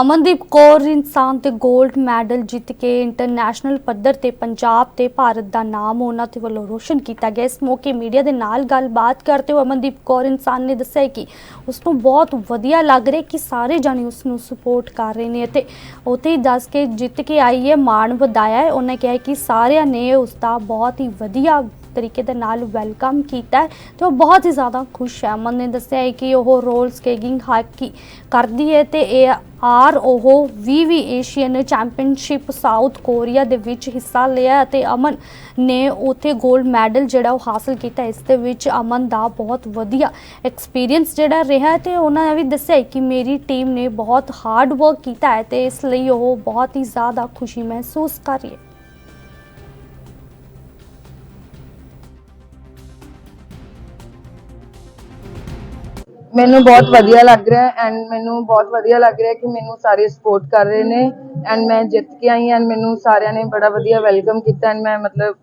ਅਮਨਦੀਪ ਕੌਰ ਇਨਸਾਨ ਤੇ 골ਡ ਮੈਡਲ ਜਿੱਤ ਕੇ ਇੰਟਰਨੈਸ਼ਨਲ ਪੱਧਰ ਤੇ ਪੰਜਾਬ ਤੇ ਭਾਰਤ ਦਾ ਨਾਮ ਉਹਨਾਂ ਦੇ ਵੱਲੋਂ ਰੋਸ਼ਨ ਕੀਤਾ ਗਿਆ। ਇਸ ਮੌਕੇ ਮੀਡੀਆ ਦੇ ਨਾਲ ਗੱਲਬਾਤ ਕਰਦੇ ਹੋਏ ਅਮਨਦੀਪ ਕੌਰ ਇਨਸਾਨ ਨੇ ਦੱਸਿਆ ਕਿ ਉਸ ਨੂੰ ਬਹੁਤ ਵਧੀਆ ਲੱਗ ਰਿਹਾ ਕਿ ਸਾਰੇ ਜਾਣੇ ਉਸ ਨੂੰ ਸਪੋਰਟ ਕਰ ਰਹੇ ਨੇ ਅਤੇ ਉੱਥੇ ਹੀ ਦੱਸ ਕੇ ਜਿੱਤ ਕੇ ਆਈ ਹੈ, ਮਾਣ ਵਧਾਇਆ ਹੈ। ਉਹਨੇ ਕਿਹਾ ਕਿ ਸਾਰਿਆਂ ਨੇ ਉਸ ਦਾ ਬਹੁਤ ਹੀ ਵਧੀਆ ਤਰੀਕੇ ਦੇ ਨਾਲ ਵੈਲਕਮ ਕੀਤਾ ਹੈ, ਤੇ ਉਹ ਬਹੁਤ ਹੀ ਜ਼ਿਆਦਾ ਖੁਸ਼ ਹੈ। ਅਮਨ ਨੇ ਦੱਸਿਆ ਹੈ ਕਿ ਉਹ ਰੋਲ ਸਕੇਟਿੰਗ ਹਾਕੀ ਕਰਦੀ ਹੈ ਤੇ ਇਹ ਆਰ ਉਹ 20 ਏਸ਼ੀਅਨ ਚੈਂਪੀਅਨਸ਼ਿਪ ਸਾਊਥ ਕੋਰੀਆ ਦੇ ਵਿੱਚ ਹਿੱਸਾ ਲਿਆ ਅਤੇ ਅਮਨ ਨੇ ਉੱਥੇ 골ਡ ਮੈਡਲ ਜਿਹੜਾ ਉਹ ਹਾਸਲ ਕੀਤਾ ਇਸ ਦੇ ਵਿੱਚ ਅਮਨ ਦਾ ਬਹੁਤ ਵਧੀਆ ਐਕਸਪੀਰੀਅੰਸ ਜਿਹੜਾ ਰਿਹਾ ਹੈ ਤੇ ਉਹਨਾਂ ਨੇ ਵੀ ਦੱਸਿਆ ਹੈ ਕਿ ਮੇਰੀ ਟੀਮ ਨੇ ਬਹੁਤ ਹਾਰਡ ਵਰਕ ਕੀਤਾ ਹੈ ਤੇ ਇਸ ਲਈ ਉਹ ਬਹੁਤ ਹੀ ਜ਼ਿਆਦਾ ਖੁਸ਼ੀ ਮਹਿਸੂਸ ਕਰ ਰਹੀ ਹੈ। ਮੈਨੂੰ ਬਹੁਤ ਵਧੀਆ ਲੱਗ ਰਿਹਾ ਹੈ ਐਂਡ ਮੈਨੂੰ ਬਹੁਤ ਵਧੀਆ ਲੱਗ ਰਿਹਾ ਹੈ ਕਿ ਮੈਨੂੰ ਸਾਰੇ ਸਪੋਰਟ ਕਰ ਰਹੇ ਨੇ ਐਂਡ ਮੈਂ ਜਿੱਤ ਕੇ ਆਈ ਐਂਡ ਮੈਨੂੰ ਸਾਰਿਆਂ ਨੇ ਬੜਾ ਵਧੀਆ ਵੈਲਕਮ ਕੀਤਾ ਐਂਡ ਮੈਂ ਮਤਲਬ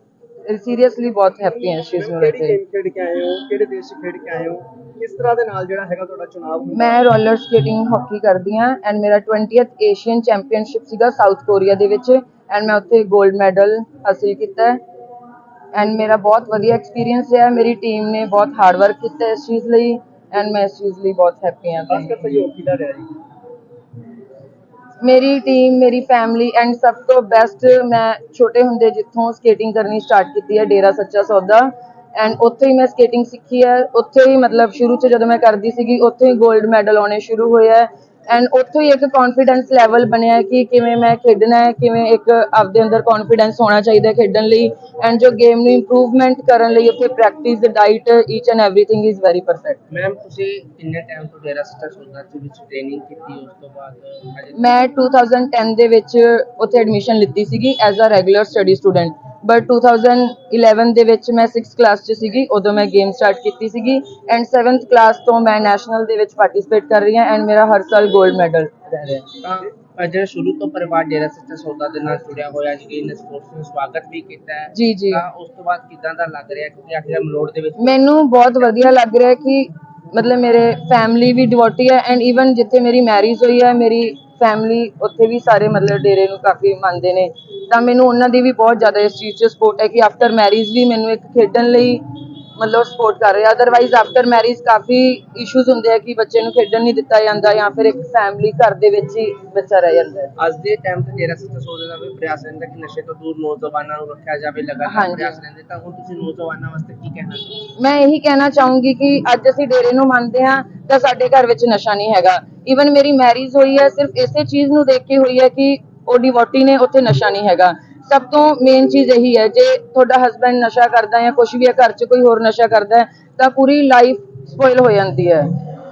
ਸੀਰੀਅਸਲੀ ਬਹੁਤ ਹੈਪੀ ਹਾਂ ਇਸ ਚੀਜ਼ ਨੂੰ ਲੈ ਕਿਹੜੀ ਕੇ। ਗੇਮ ਖੇਡ ਕੇ ਆਏ ਹੋ? ਕਿਹੜੇ ਦੇਸ਼ 'ਚ ਖੇਡ ਕੇ ਆਏ ਹੋ? ਕਿਸ ਤਰ੍ਹਾਂ ਦੇ ਨਾਲ ਜਿਹੜਾ ਹੈਗਾ ਤੁਹਾਡਾ ਚੁਣਾਵ ਹੁੰਦਾ? ਮੈਂ ਰੋਲਰ ਸਕੇਟਿੰਗ ਹਾਕੀ ਕਰਦੀ ਹਾਂ ਐਂਡ ਮੇਰਾ 20th ਏਸ਼ੀਅਨ ਚੈਂਪੀਅਨਸ਼ਿਪ ਸੀਗਾ ਸਾਊਥ ਕੋਰੀਆ ਦੇ ਵਿੱਚ ਐਂਡ ਮੈਂ ਉੱਥੇ 골ਡ ਮੈਡਲ ਹਾਸਿਲ ਕੀਤਾ ਐਂਡ ਮੇਰਾ ਬਹੁਤ ਵਧੀਆ ਐਕਸਪੀਰੀਅੰਸ ਰਿਹਾ। ਮੇਰੀ ਟੀਮ ਨੇ ਬਹੁਤ ਹਾਰਡ ਵਰਕ ਕੀਤਾ ਇਸ ਚੀਜ਼ ਲਈ। ਐਂਡ ਮੈਂ ਇਸ ਚੀਜ਼ ਲਈ ਬਹੁਤ ਹੈਪੀ ਹਾਂ ਖਾਸ ਕਰ ਸਹਿਯੋਗ ਕਿਹਦਾ ਰਿਹਾ ਜੀ ਮੇਰੀ ਟੀਮ ਮੇਰੀ ਫੈਮਿਲੀ ਐਂਡ ਸਭ ਤੋਂ ਬੈਸਟ ਮੈਂ ਛੋਟੇ ਹੁੰਦੇ ਜਿੱਥੋਂ ਸਕੇਟਿੰਗ ਕਰਨੀ ਸਟਾਰਟ ਕੀਤੀ ਹੈ ਡੇਰਾ ਸੱਚਾ ਸੌਦਾ। ਐਂਡ ਉੱਥੇ ਹੀ ਮੈਂ ਸਕੇਟਿੰਗ ਸਿੱਖੀ ਹੈ। ਉੱਥੇ ਹੀ ਮਤਲਬ ਸ਼ੁਰੂ ਚ ਜਦੋਂ ਮੈਂ ਕਰਦੀ ਸੀਗੀ ਉੱਥੇ ਹੀ 골ਡ ਮੈਡਲ ਆਉਣੇ ਸ਼ੁਰੂ ਹੋਏ ਹੈ। ਐਂਡ ਉੱਥੋਂ ਹੀ ਇੱਕ ਕੌਨਫੀਡੈਂਸ ਲੈਵਲ ਬਣਿਆ ਕਿ ਕਿਵੇਂ ਮੈਂ ਖੇਡਣਾ ਹੈ ਕਿਵੇਂ ਇੱਕ ਆਪਦੇ ਅੰਦਰ ਕੌਨਫੀਡੈਂਸ ਹੋਣਾ ਚਾਹੀਦਾ ਹੈ ਖੇਡਣ ਲਈ ਐਂਡ ਜੋ ਗੇਮ ਨੂੰ ਇੰਪਰੂਵਮੈਂਟ ਕਰਨ ਲਈ ਉੱਥੇ practice diet each and everything is very perfect ma'am ਤੁਸੀਂ ਕਿੰਨੇ ਟਾਈਮ ਤੋਂ ਡੇਰਾ ਸੱਚਾ ਸੌਦਾ ਦੇ ਵਿੱਚ ਟ੍ਰੇਨਿੰਗ ਕੀਤੀ ਉਸ ਤੋਂ ਬਾਅਦ ਮੈਂ 2010 ਦੇ ਵਿੱਚ ਉੱਥੇ ਐਡਮਿਸ਼ਨ ਲਿੱਤੀ ਸੀਗੀ as a regular study student but 2011 ਦੇ ਵਿੱਚ ਮੈਂ 6th ਕਲਾਸ 'ਚ ਸੀਗੀ ਉਦੋਂ ਮੈਂ ਗੇਮ ਸਟਾਰਟ ਕੀਤੀ ਸੀਗੀ ਐਂਡ 7th ਕਲਾਸ ਤੋਂ ਮੈਂ ਨੈਸ਼ਨਲ ਦੇ ਵਿੱਚ ਪਾਰਟਿਸਿਪੇਟ ਕਰ ਰਹੀ ਹਾਂ ਐਂਡ ਮੇਰਾ ਹਰ ਸਾਲ 골ਡ ਮੈਡਲ ਰਹਿ ਰਿਹਾ ਸ਼ੁਰੂ ਤੋਂ ਪਰਿਵਾਰ ਡੇਰਾ ਸੱਚਾ ਸੌਦਾ ਦੇ ਨਾਲ ਜੁੜਿਆ ਹੋਇਆ ਜੀ ਇਹਨੇ ਸਪੋਰਟਸ ਨੂੰ ਸਵਾਗਤ ਵੀ ਕੀਤਾ ਹੈ ਜੀ ਜੀ। ਤਾਂ ਉਸ ਤੋਂ ਬਾਅਦ ਕਿਦਾਂ ਦਾ ਲੱਗ ਰਿਹਾ ਕਿਉਂਕਿ ਆਖਿਰ ਮਲੋੜ ਦੇ ਵਿੱਚ ਮੈਨੂੰ ਬਹੁਤ ਵਧੀਆ ਲੱਗ ਰਿਹਾ ਕਿ ਮਤਲਬ ਮੇਰੇ ਫੈਮਿਲੀ ਵੀ ਡਿਵੋਟੀ ਹੈ ਐਂਡ ਈਵਨ ਜਿੱਥੇ ਮੇਰੀ ਮੈਰਿਜ ਹੋਈ ਹੈ ਮੇਰੀ ਫੈਮਿਲੀ ਉੱਥੇ ਵੀ ਸਾਰੇ ਮਤਲਬ ਡੇਰੇ ਨੂੰ ਕਾਫੀ ਮੰਨਦੇ ਨੇ। ਤਾਂ ਮੈਨੂੰ ਉਹਨਾਂ ਦੀ ਵੀ ਬਹੁਤ ਜ਼ਿਆਦਾ ਇਸ ਚੀਜ਼ 'ਚ ਸਪੋਰਟ ਹੈ ਕਿ ਆਫਟਰ ਮੈਰਿਜ ਵੀ ਮੈਨੂੰ ਇੱਕ ਖੇਡਣ ਲਈ ਮਤਲਬ ਸਪੋਰਟ ਕਰ ਰਿਹਾ। ਅਦਰਵਾਈਜ਼ ਆਫਟਰ ਮੈਰਿਜ ਕਾਫੀ ਇਸ਼ੂਜ਼ ਹੁੰਦੇ ਆ ਕਿ ਬੱਚੇ ਨੂੰ ਖੇਡਣ ਨਹੀਂ ਦਿੱਤਾ ਜਾਂਦਾ ਜਾਂ ਫਿਰ ਇੱਕ ਫੈਮਿਲੀ ਘਰ ਦੇ ਵਿੱਚ ਹੀ ਬੱਚਾ ਰਹਿ ਜਾਂਦਾ ਹੈ। ਅੱਜ ਦੇ ਟਾਈਮ ਤੇ ਡੇਰਾ ਸੱਚਾ ਸੌਦਾ ਦਾ ਵੀ ਪ੍ਰਯਾਸ ਰਹਿੰਦਾ ਕਿ ਨਸ਼ੇ ਤੋਂ ਦੂਰ ਨੌਜਵਾਨਾਂ ਨੂੰ ਰੱਖਿਆ ਜਾਵੇ ਲਗਾਤਾਰ ਹਾਂਜੀ। ਪ੍ਰਯਾਸ ਰਹਿੰਦੇ ਤਾਂ ਹੁਣ ਤੁਸੀਂ ਨੌਜਵਾਨਾਂ ਵਾਸਤੇ ਕੀ ਕਹਿਣਾ ਚਾਹੋਗੇ? ਮੈਂ ਇਹੀ ਕਹਿਣਾ ਚਾਹੂੰਗੀ ਕਿ ਅੱਜ ਅਸੀਂ ਡੇਰੇ ਨੂੰ ਮੰਨਦੇ ਹਾਂ ਤਾਂ ਸਾਡੇ ਘਰ ਵਿੱਚ ਨਸ਼ਾ ਨਹੀਂ ਹੈਗਾ। ਈਵਨ ਮੇਰੀ ਮੈਰਿਜ ਹੋਈ ਹੈ ਸਿਰਫ ਇਸੇ ਚੀਜ਼ ਨੂੰ ਦੇਖ ਕੇ ਹੋਈ ਹੈ ਕਿ ਉਹ ਡਿਵੋਟੀ ਨੇ ਉੱਥੇ ਨਸ਼ਾ ਨਹੀਂ ਹੈਗਾ। ਸਭ ਤੋਂ ਮੇਨ ਚੀਜ਼ ਇਹੀ ਹੈ ਜੇ ਤੁਹਾਡਾ ਹਸਬੰਡ ਨਸ਼ਾ ਕਰਦਾ ਹੈ ਜਾਂ ਕੁਝ ਵੀ ਹੈ ਘਰ 'ਚ ਕੋਈ ਹੋਰ ਨਸ਼ਾ ਕਰਦਾ ਹੈ ਤਾਂ ਪੂਰੀ ਲਾਈਫ ਸਪੋਇਲ ਹੋ ਜਾਂਦੀ ਹੈ।